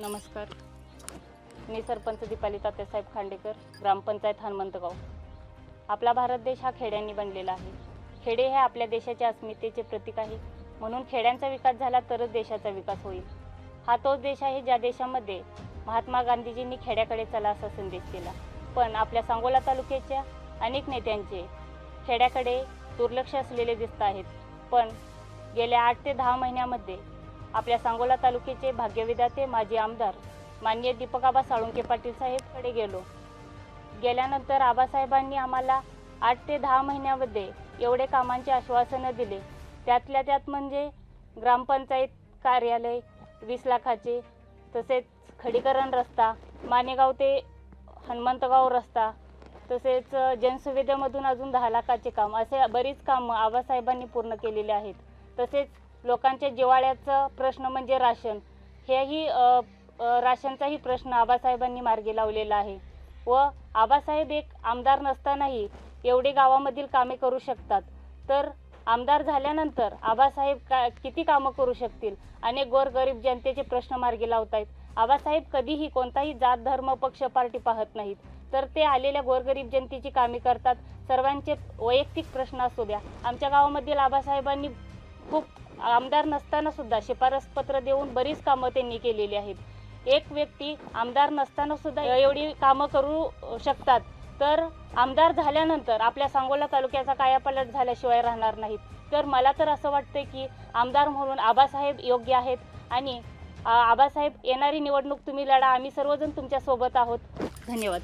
नमस्कार. मी सरपंच दीपाली तात्यासाहेब खांडेकर ग्रामपंचायत हनुमंतगाव. आपला भारत देश हा खेड्यांनी बनलेला आहे. खेडे हे आपल्या देशाच्या अस्मितेचे प्रतीक आहे. म्हणून खेड्यांचा विकास झाला तरच देशाचा विकास होईल. हा तोच देश आहे ज्या देशामध्ये महात्मा गांधीजींनी खेड्याकडे चला असा संदेश दिला. पण आपल्या सांगोला तालुक्याच्या अनेक नेत्यांचे खेड्याकडे दुर्लक्ष असलेले दिसत आहेत. पण गेल्या आठ ते दहा महिन्यामध्ये आपल्या सांगोला तालुक्याचे भाग्यविधाते माजी आमदार माननीय दीपकाबा साळुंके पाटील साहेबकडे गेलो. गेल्यानंतर आबासाहेबांनी आम्हाला आठ ते दहा महिन्यामध्ये एवढे कामांचे आश्वासनं दिले. त्यातल्या त्यात म्हणजे ग्रामपंचायत कार्यालय वीस लाखाचे तसेच खडीकरण रस्ता मानेगाव ते हनुमंतगाव रस्ता तसेच जनसुविधेमधून अजून दहा लाखाचे काम असे बरीच कामं आबासाहेबांनी पूर्ण केलेली आहेत. तसेच लोकांच्या जिवाळ्याचा प्रश्न म्हणजे राशन. हेही राशनचाही प्रश्न आबासाहेबांनी मार्गी लावलेला आहे. व आबासाहेब एक आमदार नसतानाही एवढे गावामधील कामे करू शकतात. तर आमदार झाल्यानंतर आबासाहेब का किती कामं करू शकतील? अनेक गोरगरीब जनतेचे प्रश्न मार्गी लावत आहेत आबासाहेब कधीही कोणताही जात धर्म पक्ष पार्टी पाहत नाहीत. तर ते आलेल्या गोरगरीब जनतेची कामे करतात. सर्वांचे वैयक्तिक प्रश्न असू द्या. आमच्या गावामधील आबासाहेबांनी खूप आमदार नसताना सुद्धा शिफारस पत्र देऊन बरीच कामं त्यांनी केलेली आहेत. एक व्यक्ती आमदार नसताना सुद्धा एवढी कामं करू शकतात. तर आमदार झाल्यानंतर आपल्या सांगोला तालुक्याचा कायापालट झाल्याशिवाय राहणार नाहीत. तर मला तर असं वाटतं की आमदार म्हणून आबासाहेब योग्य आहेत आणि आबासाहेब येणारी निवडणूक तुम्ही लढा. आम्ही सर्वजण तुमच्यासोबत आहोत. धन्यवाद.